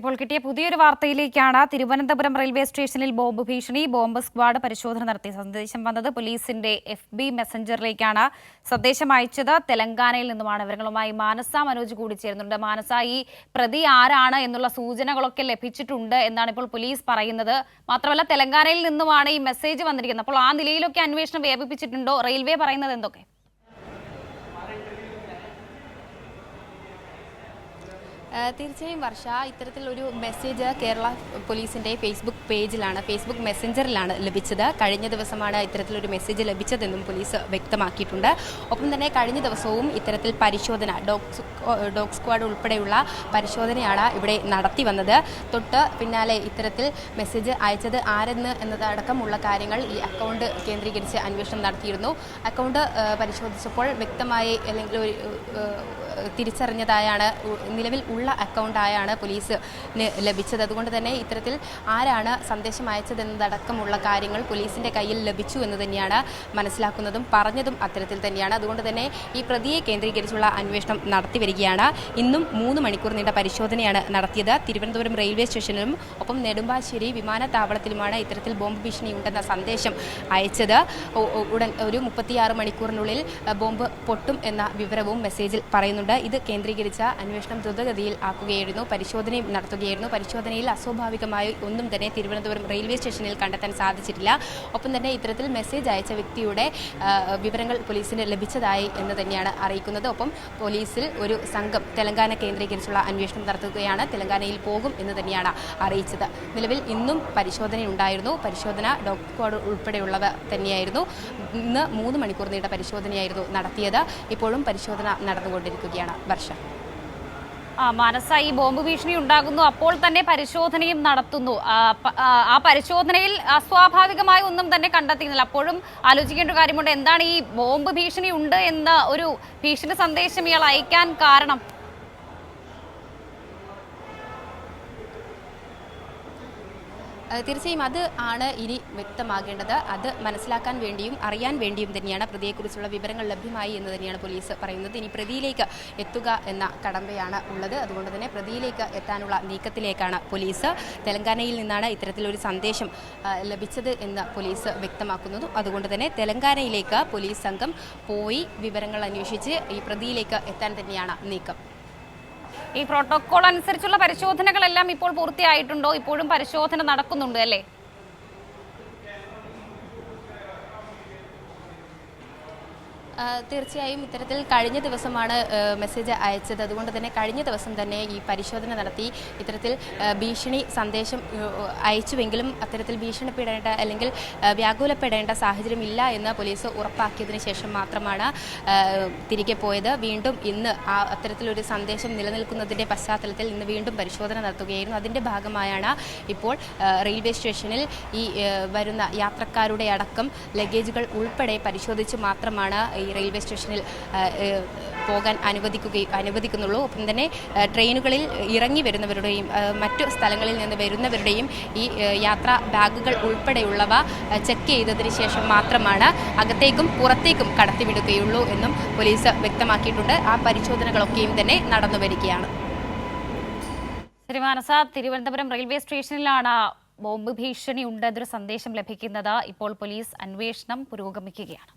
ഇപ്പോൾ കിട്ടിയ പുതിയൊരു വാർത്തയിലേക്കാണ് തിരുവനന്തപുരം റെയിൽവേ സ്റ്റേഷനിൽ ബോംബ് ഭീഷണി ബോംബ് സ്ക്വാഡ് പരിശോധന നടത്തി. സന്ദേശം വന്നത് പോലീസിന്റെ എഫ് ബി മെസ്സഞ്ചറിലേക്കാണ്. സന്ദേശം അയച്ചത് തെലങ്കാനയിൽ നിന്നുമാണ്. വിവരങ്ങളുമായി മാനസ മനോജ് കൂടി ചേരുന്നുണ്ട് മാനസ ഈ പ്രതി ആരാണ് എന്നുള്ള സൂചനകളൊക്കെ ലഭിച്ചിട്ടുണ്ട് എന്നാണ് ഇപ്പോൾ പോലീസ് പറയുന്നത്. മാത്രമല്ല തെലങ്കാനയിൽ നിന്നുമാണ് ഈ മെസ്സേജ് വന്നിരിക്കുന്നത്. അപ്പോൾ ആ നിലയിലൊക്കെ അന്വേഷണം വ്യാപിപ്പിച്ചിട്ടുണ്ടോ? റെയിൽവേ പറയുന്നത് എന്തൊക്കെ? തീർച്ചയായും വർഷ ഇത്തരത്തിലൊരു മെസ്സേജ് കേരള പോലീസിന്റെ ഫേസ്ബുക്ക് പേജിലാണ് ഫേസ്ബുക്ക് മെസ്സഞ്ചറിലാണ് ലഭിച്ചത്. കഴിഞ്ഞ ദിവസമാണ് ഇത്തരത്തിലൊരു മെസ്സേജ് ലഭിച്ചതെന്നും പോലീസ് വ്യക്തമാക്കിയിട്ടുണ്ട്. ഒപ്പം തന്നെ കഴിഞ്ഞ ദിവസവും ഇത്തരത്തിൽ പരിശോധന ഡോഗ് ഡോഗ് സ്ക്വാഡ് ഉൾപ്പെടെയുള്ള പരിശോധനയാണ് ഇവിടെ നടത്തി വന്നത്. തൊട്ട് പിന്നാലെ ഇത്തരത്തിൽ മെസ്സേജ് അയച്ചത് ആരെന്ന് എന്നതടക്കമുള്ള കാര്യങ്ങൾ ഈ അക്കൗണ്ട് കേന്ദ്രീകരിച്ച് അന്വേഷണം നടത്തിയിരുന്നു. അക്കൗണ്ട് പരിശോധിച്ചപ്പോൾ വ്യക്തമായി അല്ലെങ്കിൽ ഒരു തിരിച്ചറിഞ്ഞതായാണ് നിലവിൽ ഉള്ള അക്കൗണ്ടായാണ് പോലീസ് ലഭിച്ചത്. അതുകൊണ്ട് തന്നെ ഇത്തരത്തിൽ ആരാണ് സന്ദേശം അയച്ചതെന്നതടക്കമുള്ള കാര്യങ്ങൾ പോലീസിന്റെ കയ്യിൽ ലഭിച്ചു എന്ന് തന്നെയാണ് മനസ്സിലാക്കുന്നതും പറഞ്ഞതും അത്തരത്തിൽ തന്നെയാണ്. അതുകൊണ്ട് തന്നെ ഈ പ്രതിയെ കേന്ദ്രീകരിച്ചുള്ള അന്വേഷണം നടത്തി വരികയാണ്. ഇന്നും മൂന്ന് മണിക്കൂർ നീണ്ട പരിശോധനയാണ് നടത്തിയത്. തിരുവനന്തപുരം റെയിൽവേ സ്റ്റേഷനിലും ഒപ്പം നെടുമ്പാശ്ശേരി വിമാനത്താവളത്തിലുമാണ് ഇത്തരത്തിൽ ബോംബ് ഭീഷണി ഉണ്ടെന്ന സന്ദേശം അയച്ചത്. ഉടൻ ഒരു മുപ്പത്തിയാറ് മണിക്കൂറിനുള്ളിൽ ബോംബ് പൊട്ടും എന്ന വിവരവും മെസ്സേജിൽ പറയുന്നുണ്ട്. ഇത് കേന്ദ്രീകരിച്ച അന്വേഷണം ദ്രുതഗതിയിൽ ആക്കുകയായിരുന്നു. പരിശോധനയും നടത്തുകയായിരുന്നു. പരിശോധനയിൽ അസ്വാഭാവികമായി ഒന്നും തന്നെ തിരുവനന്തപുരം റെയിൽവേ സ്റ്റേഷനിൽ കണ്ടെത്താൻ സാധിച്ചിട്ടില്ല. ഒപ്പം തന്നെ ഇത്തരത്തിൽ മെസ്സേജ് അയച്ച വ്യക്തിയുടെ വിവരങ്ങൾ പോലീസിന് ലഭിച്ചതായി എന്ന് തന്നെയാണ് അറിയിക്കുന്നത്. ഒപ്പം പോലീസിൽ ഒരു സംഘം തെലങ്കാന കേന്ദ്രീകരിച്ചുള്ള അന്വേഷണം നടത്തുകയാണ്. തെലങ്കാനയിൽ പോകും എന്ന് തന്നെയാണ് അറിയിച്ചത്. നിലവിൽ ഇന്നും പരിശോധനയുണ്ടായിരുന്നു. പരിശോധന ഡോക്ടർ സ്ക്വാഡ് ഉൾപ്പെടെയുള്ളവ തന്നെയായിരുന്നു. ഇന്ന് മൂന്ന് മണിക്കൂർ നീണ്ട പരിശോധനയായിരുന്നു നടത്തിയത്. ഇപ്പോഴും പരിശോധന നടന്നുകൊണ്ടിരിക്കുകയാണ് വർഷ. ആ മാനസ ഈ ബോംബ് ഭീഷണി ഉണ്ടാകുന്നു. അപ്പോൾ തന്നെ പരിശോധനയും നടത്തുന്നു. ആ, പരിശോധനയിൽ അസ്വാഭാവികമായ ഒന്നും തന്നെ കണ്ടെത്തിയിരുന്നില്ല. അപ്പോഴും ആലോചിക്കേണ്ട കാര്യമുണ്ട്. എന്താണ് ഈ ബോംബ് ഭീഷണി ഉണ്ട് എന്ന ഒരു ഭീഷണി സന്ദേശം ഇയാൾ അയക്കാൻ കാരണം? തീർച്ചയായും അത് ആണ് ഇനി വ്യക്തമാകേണ്ടത്. അത് മനസ്സിലാക്കാൻ വേണ്ടിയും അറിയാൻ വേണ്ടിയും തന്നെയാണ് പ്രതിയെക്കുറിച്ചുള്ള വിവരങ്ങൾ ലഭ്യമായി എന്ന് തന്നെയാണ് പോലീസ് പറയുന്നത്. ഇനി പ്രതിയിലേക്ക് എത്തുക എന്ന കടമ്പയാണ് ഉള്ളത്. അതുകൊണ്ട് തന്നെ പ്രതിയിലേക്ക് എത്താനുള്ള നീക്കത്തിലേക്കാണ് പോലീസ് തെലങ്കാനയിൽ നിന്നാണ് ഇത്തരത്തിലൊരു സന്ദേശം ലഭിച്ചത് എന്ന് പോലീസ് വ്യക്തമാക്കുന്നത് അതുകൊണ്ട് തന്നെ തെലങ്കാനയിലേക്ക് പോലീസ് സംഘം പോയി വിവരങ്ങൾ അന്വേഷിച്ച് ഈ പ്രതിയിലേക്ക് എത്താൻ തന്നെയാണ് നീക്കം. ഈ പ്രോട്ടോകോൾ അനുസരിച്ചുള്ള പരിശോധനകളെല്ലാം ഇപ്പോൾ പൂർത്തിയായിട്ടുണ്ടോ? ഇപ്പോഴും പരിശോധന നടക്കുന്നുണ്ട് അല്ലേ? തീർച്ചയായും ഇത്തരത്തിൽ കഴിഞ്ഞ ദിവസമാണ് മെസ്സേജ് അയച്ചത്. അതുകൊണ്ട് തന്നെ കഴിഞ്ഞ ദിവസം തന്നെ ഈ പരിശോധന നടത്തി ഇത്തരത്തിൽ ഭീഷണി സന്ദേശം അയച്ചുവെങ്കിലും അത്തരത്തിൽ ഭീഷണിപ്പെടേണ്ട അല്ലെങ്കിൽ വ്യാകുലപ്പെടേണ്ട സാഹചര്യം ഇല്ല എന്ന് പോലീസ് ഉറപ്പാക്കിയതിന് ശേഷം മാത്രമാണ് തിരികെ പോയത്. വീണ്ടും ഇന്ന് ആ അത്തരത്തിലൊരു സന്ദേശം നിലനിൽക്കുന്നതിന്റെ പശ്ചാത്തലത്തിൽ ഇന്ന് വീണ്ടും പരിശോധന നടത്തുകയായിരുന്നു. അതിന്റെ ഭാഗമായാണ് ഇപ്പോൾ റെയിൽവേ സ്റ്റേഷനിൽ ഈ വരുന്ന യാത്രക്കാരുടെ അടക്കം ലഗേജുകൾ ഉൾപ്പെടെ പരിശോധിച്ച് മാത്രമാണ് ഈ റെയിൽവേ സ്റ്റേഷനിൽ പോകാൻ അനുവദിക്കുകയും അനുവദിക്കുന്നുള്ളൂ. ഒപ്പം തന്നെ ട്രെയിനുകളിൽ ഇറങ്ങി വരുന്നവരുടെയും മറ്റു സ്ഥലങ്ങളിൽ നിന്ന് വരുന്നവരുടെയും ഈ യാത്രാ ബാഗുകൾ ഉൾപ്പെടെയുള്ളവ ചെക്ക് ചെയ്തതിന് ശേഷം മാത്രമാണ് അകത്തേക്കും പുറത്തേക്കും കടത്തിവിടുകയുള്ളൂ എന്നും പോലീസ് വ്യക്തമാക്കിയിട്ടുണ്ട്. ആ പരിശോധനകളൊക്കെയും തന്നെ നടന്നു വരികയാണ്. ശരി തിരുവനന്തപുരം റെയിൽവേ സ്റ്റേഷനിലാണ് ബോംബ് ഭീഷണി ഉണ്ടെന്നൊരു സന്ദേശം ലഭിക്കുന്നത്. ഇപ്പോൾ പോലീസ് അന്വേഷണം പുരോഗമിക്കുകയാണ്.